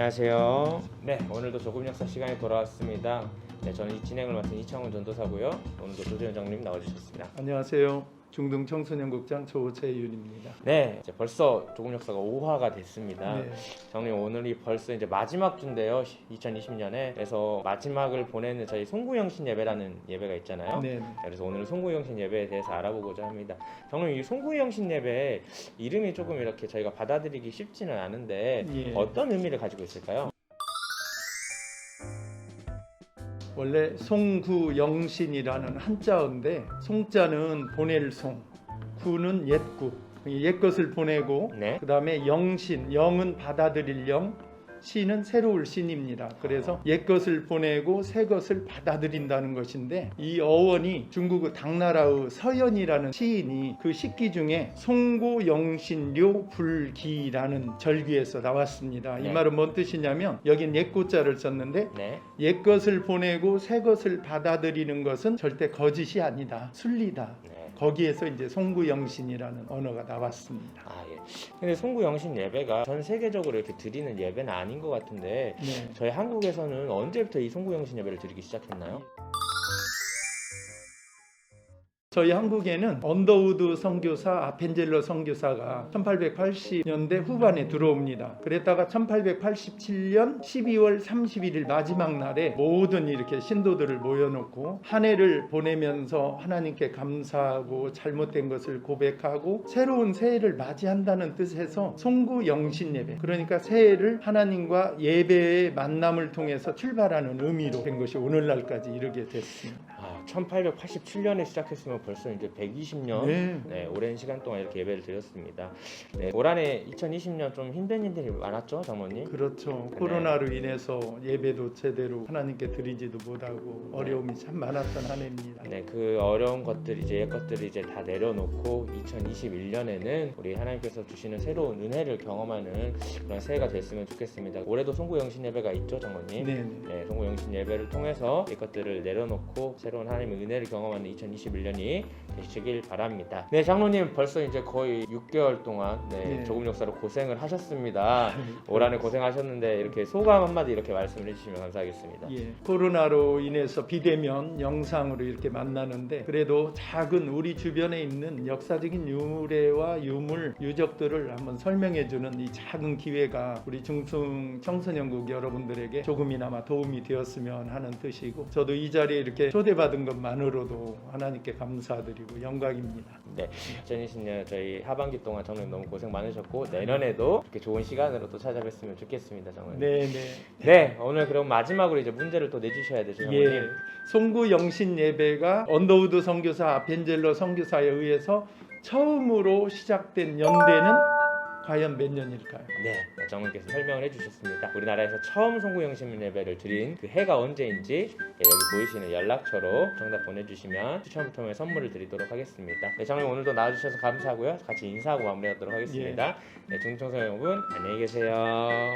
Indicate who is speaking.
Speaker 1: 안녕하세요. 네, 오늘도 조금 역사 시간에 돌아왔습니다. 네, 저는 이 진행을 맡은 이창훈 전도사고요. 오늘도 조재현 장님 나와주셨습니다.
Speaker 2: 안녕하세요. 중등 청소년국장 조재윤입니다.
Speaker 1: 네, 이제 벌써 조금 역사가 5화가 됐습니다.
Speaker 2: 네.
Speaker 1: 장님 오늘이 벌써 이제 마지막 주인데요. 2020년에 그래서 마지막을 보내는 저희 송구영신 예배라는 예배가 있잖아요.
Speaker 2: 네.
Speaker 1: 그래서 오늘 송구영신 예배에 대해서 알아보고자 합니다. 장님 이 송구영신 예배 이름이 조금 이렇게 저희가 받아들이기 쉽지는 않은데
Speaker 2: 예.
Speaker 1: 어떤 의미를 가지고 있을까요?
Speaker 2: 원래 송구영신이라는 한자어인데 송자는 보낼 송, 구는 옛구, 옛것을 보내고
Speaker 1: 네.
Speaker 2: 그 다음에 영신, 영은 받아들일 영, 신은 새로울 신입니다. 그래서 옛 것을 보내고 새 것을 받아들인다는 것인데 이 어원이 중국의 당나라의 서연이라는 시인이 그 식기 중에 송고영신료 불기라는 절규에서 나왔습니다.
Speaker 1: 네.
Speaker 2: 이 말은 뭔 뜻이냐면 여긴 옛 고자를 썼는데
Speaker 1: 네.
Speaker 2: 옛 것을 보내고 새 것을 받아들이는 것은 절대 거짓이 아니다. 순리다.
Speaker 1: 네.
Speaker 2: 거기에서 이제 송구영신이라는 언어가 나왔습니다.
Speaker 1: 아 예. 근데 송구영신 예배가 전 세계적으로 이렇게 드리는 예배는 아닌 것 같은데
Speaker 2: 네.
Speaker 1: 저희 한국에서는 언제부터 이 송구영신 예배를 드리기 시작했나요?
Speaker 2: 저희 한국에는 언더우드 선교사 아펜젤러 선교사가 1880년대 후반에 들어옵니다. 그랬다가 1887년 12월 31일 마지막 날에 모든 이렇게 신도들을 모여놓고 한 해를 보내면서 하나님께 감사하고 잘못된 것을 고백하고 새로운 새해를 맞이한다는 뜻에서 송구 영신 예배 그러니까 새해를 하나님과 예배의 만남을 통해서 출발하는 의미로 된 것이 오늘날까지 이르게 됐습니다.
Speaker 1: 아 1887년에 시작했으면 벌써 이제 120년 네.
Speaker 2: 네.
Speaker 1: 오랜 시간 동안 이렇게 예배를 드렸습니다. 네, 올 한해 2020년 좀 힘든 일들이 많았죠, 장모님?
Speaker 2: 그렇죠.
Speaker 1: 네.
Speaker 2: 코로나로 인해서 예배도 제대로 하나님께 드리지도 못하고 어려움이 참 많았던 한 해입니다.
Speaker 1: 네, 그 어려운 것들 이제 옛 것들을 이제 다 내려놓고 2021년에는 우리 하나님께서 주시는 새로운 은혜를 경험하는 그런 새해가 됐으면 좋겠습니다. 올해도 송구영신 예배가 있죠, 장모님?
Speaker 2: 네. 네.
Speaker 1: 네, 송구영신 예배를 통해서 이 것들을 내려놓고 새로운 하나님 의 은혜를 경험하는 2021년이 되시길 바랍니다. 네, 장로님 벌써 이제 거의 6개월 동안 네,
Speaker 2: 네.
Speaker 1: 조금 역사로 고생을 하셨습니다. 올 한해 고생하셨는데 이렇게 소감 한마디 이렇게 말씀을 해주시면 감사하겠습니다.
Speaker 2: 예, 코로나로 인해서 비대면 영상으로 이렇게 만나는데 그래도 작은 우리 주변에 있는 역사적인 유래와 유물, 유적들을 한번 설명해주는 이 작은 기회가 우리 중승 청소년국 여러분들에게 조금이나마 도움이 되었으면 하는 뜻이고 저도 이 자리에 이렇게 초대받은 것만으로도 하나님께 감사드리고 영광입니다.
Speaker 1: 네, 2020년 저희 하반기 동안 정말 너무 고생 많으셨고 내년에도 이렇게 좋은 시간으로 또 찾아뵀으면 좋겠습니다, 정말.
Speaker 2: 네, 네.
Speaker 1: 네, 오늘 그럼 마지막으로 이제 문제를 또 내주셔야 되죠, 장모님.
Speaker 2: 예. 송구 영신 예배가 언더우드 선교사 아펜젤러 선교사에 의해서 처음으로 시작된 연대는 과연 몇 년일까요?
Speaker 1: 네, 네, 정원께서 설명을 해주셨습니다. 우리나라에서 처음 송구영신 예배를 드린 그 해가 언제인지 네, 여기 보이시는 연락처로 정답 보내주시면 추첨을 통해 선물을 드리도록 하겠습니다. 네, 장님 오늘도 나와주셔서 감사하고요. 같이 인사하고 마무리하도록 하겠습니다. 네, 중청소년 여러분 안녕히 계세요.